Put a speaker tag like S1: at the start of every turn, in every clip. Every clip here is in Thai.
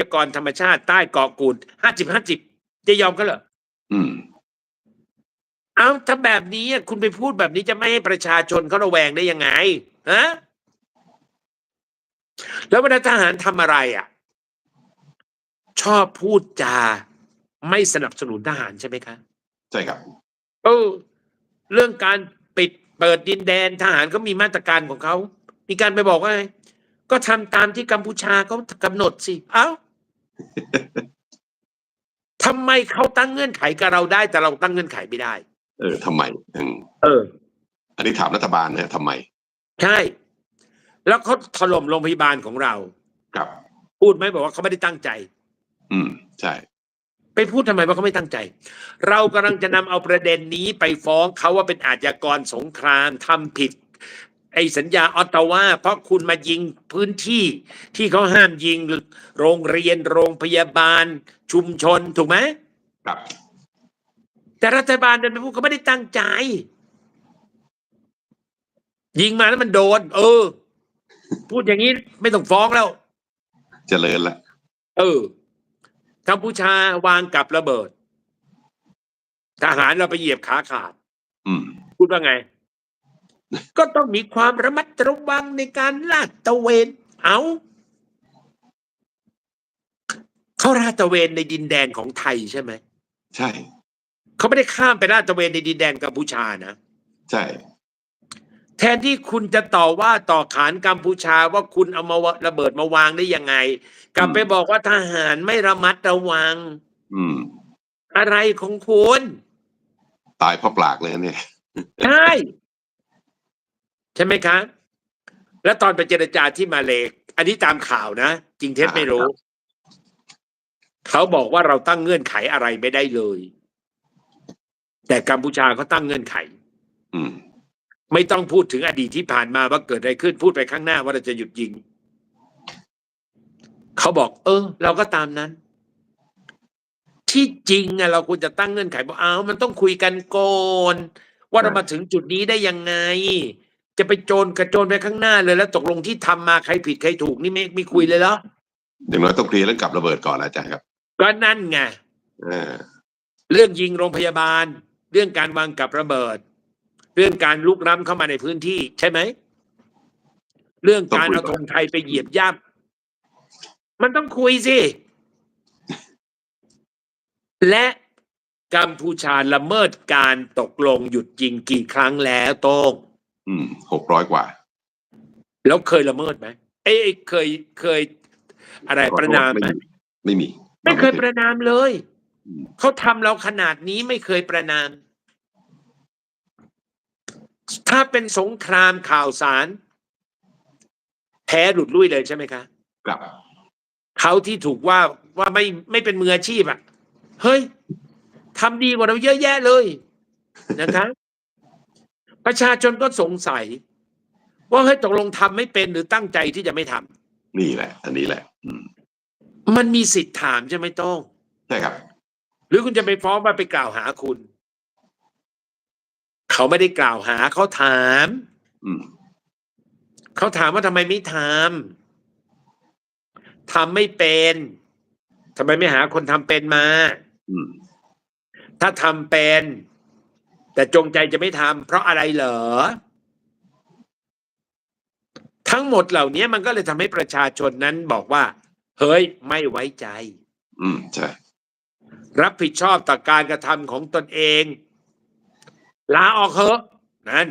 S1: ยากรธรรมชาติใต้เกาะกูดห้าสิบห้าสิบจะยอมกันเหรอ
S2: อืม
S1: เอาถ้าแบบนี้อะคุณไปพูดแบบนี้จะไม่ให้ประชาชนเขาระแวงได้ยังไงฮะแล้วเวลาทหารทำอะไรอะ ชอบพูดจาไม่สนับสนุนทหารใช่ไหมคะ
S2: ใช่ครับ
S1: เออเรื่องการปิดเปิดดินแดนทหารก็มีมาตรการของเขา มีการไปบอกว่าไงก็ทำตามที่กัมพูชาเขากำหนดสิ เอ้า ทำไมเขาตั้งเงื่อนไขกับเราได้ แต่เราตั้งเงื่อนไขไม่ได้
S2: เออทำไมอืม
S1: เออ
S2: อันนี้ถามรัฐบาลนะทำไม
S1: ใช่ แล้วเขาถล่มโรงพยาบาลของเรา
S2: ครับ
S1: พูดไหมบอกว่าเขาไม่ได้ตั้งใจ
S2: อืม ใช่
S1: ไปพูดทำไมว่าเขาไม่ตั้งใจ เรากำลังจะนำเอาประเด็นนี้ไปฟ้องเขาว่าเป็นอาชญากรสงครามทำผิด ไอ้สัญญาออตตาวาเพราะคุณมายิงพื้นที่ที่เขาห้ามยิงโรงเรียนโรงพยาบาล ชุมชนถูกไหม
S2: ครับ
S1: แต่รัฐบาลเดินไปพูดเขาไม่ได้ตั้งใจ ยิงมาแล้วมันโดน เออ พูดอย่างนี้ไม่ต้องฟ้องแล้ว
S2: เจริญละ
S1: เออกัมพูชาวางกับระเบิด ทหารเราไปเหยียบขาขาด
S2: อืม
S1: พูดว่าไง ก็ต้องมีความระมัดระวังในการลาดตระเวน เอาเขาลาดตระเวนในดินแดนของไทยใช่ไหม
S2: ใช่
S1: เขาไม่ได้ข้ามไปลาดตระเวนในดินแดนกัมพูชานะ
S2: ใช่
S1: แทนที่คุณจะต่อว่าต่อขานกัมพูชาว่าคุณเอามาวะระเบิดมาวางได้ยังไง กลับไปบอกว่าทหารไม่ระมัดระวัง
S2: อืม
S1: อะไรของคุณ
S2: ตายเพราะปากเลยเนี่ย
S1: ใช่ ใช่ไหมคะ แล้วตอนไปเจรจาที่มาเลกอันนี้ตามข่าวนะ จริงเท็จไม่รู้ เขาบอกว่าเราตั้งเงื่อนไขอะไรไม่ได้เลย แต่กัมพูชาเขาตั้งเงื่อนไข
S2: อืม
S1: ไม่ต้องพูดถึงอดีตที่ผ่านมาว่าเกิดอะไรขึ้นพูดไปข้างหน้าว่าเราจะหยุดยิง เขาบอก เออ เราก็ตามนั้น ที่จริงอะเราควรจะตั้งเงื่อนไขบอกเอามันต้องคุยกันก่อนว่าเรามาถึงจุดนี้ได้ยังไง จะไปโจรกระโจนไปข้างหน้าเลยแล้วตกลงที่ทำมาใครผิดใครถูกนี่ไม่ไม่คุยเลยเหรอ
S2: อย่างน้อยต้องเคลียร์เรื่องกับระเบิดก่อนนะอาจารย์ครับ
S1: ก็นั่นไง
S2: เออ
S1: เรื่องยิงโรงพยาบาล เรื่องการวางกับระเบิด เรื่องการลุกล้ำเข้ามาในพื้นที่ใช่ไหม เรื่องการเอาธงไทยไปเหยียบย่ำมันต้องคุยสิ และกัมพูชาละเมิดการตกลงหยุดยิงกี่ครั้งแล้วโต้ง
S2: อืมหกร้อยกว่า
S1: แล้วเคยละเมิดไหมเอ้ยเคยเคย อะไรประนามไหม
S2: ไม่มี
S1: ไม่เคยประนามเลย
S2: อืม
S1: เขาทำเราขนาดนี้ไม่เคยประนาม ถ้าเป็นสงครามข่าวสารแพ้หลุดลุ่ยเลยใช่ไหมคะ
S2: ครับ
S1: เขาที่ถูกว่าว่าไม่ไม่เป็นมืออาชีพอะ เฮ้ยทำดีกว่าเราเยอะแยะเลยนะคะ ประชาชนก็สงสัย ว่าเฮ้ยตกลงทำไม่เป็นหรือตั้งใจที่จะไม่ทำ
S2: นี่แหละ อันนี้แหละ อืม
S1: มันมีสิทธิ์ถามใช่ไหมโต้อง
S2: ใช่ครับ
S1: หรือคุณจะไปฟ้องว่าไปกล่าวหาคุณ เขาไม่ได้กล่าวหาเขาถาม
S2: อืม
S1: เขาถามว่าทำไมไม่ทำทำไม่เป็นทำไมไม่หาคนทำเป็นมา
S2: อืม
S1: ถ้าทำเป็น แต่จงใจจะไม่ทำเพราะอะไรเหรอ ทั้งหมดเหล่านี้มันก็เลยทำให้ประชาชนนั้นบอกว่า เฮ้ยไม่ไว้ใจ
S2: อืมใช่
S1: รับผิดชอบต่อการกระทำของตนเอง ลาออกเถอะนั่น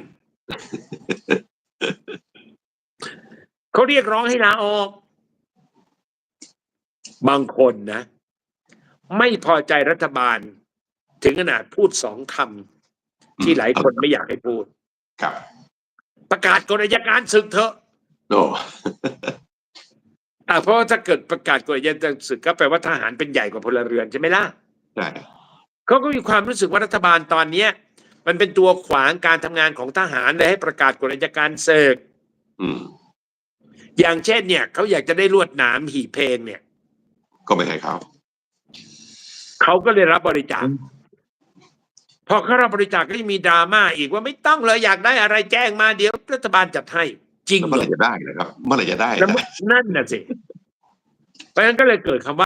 S1: เขาเรียกร้องให้ลาออก บางคนนะ ไม่พอใจรัฐบาล ถึงขนาดพูดสองคำ ที่หลายคนไม่อยากให้พูด
S2: ครับ
S1: ประกาศกฎอัยการศึกเถอะ
S2: โอ้
S1: อะเพราะว่าถ้าเกิดประกาศกฎอัยการศึกก็แปลว่าทหารเป็นใหญ่กว่าพลเรือนใช่ไหมล่ะ
S2: ใช่
S1: เขาก็มีความรู้สึกว่ารัฐบาลตอนเนี้ย มันเป็นตัวขวางการทำงานของทหารเลยให้ประกาศกฎอัยการศึก
S2: อืม
S1: อย่างเช่นเนี่ยเขาอยากจะได้ลวดหนามหีบเพลงเนี่ย
S2: ก็ไม่ให้เขา
S1: เขาก็เลยรับบริจาค พอเขารับบริจาคก็ยังมีดราม่าอีกว่าไม่ต้องเลยอยากได้อะไรแจ้งมาเดี๋ยวรัฐบาลจัดให้จริง
S2: แล้วเมื่อ
S1: เหรอ
S2: ไหร่จะได้นะครับเมื่อไหร่จะได้
S1: แล้ว
S2: นะ
S1: นั่นน่ะสิเพราะฉะนั้นก็เลยเกิดคำว่า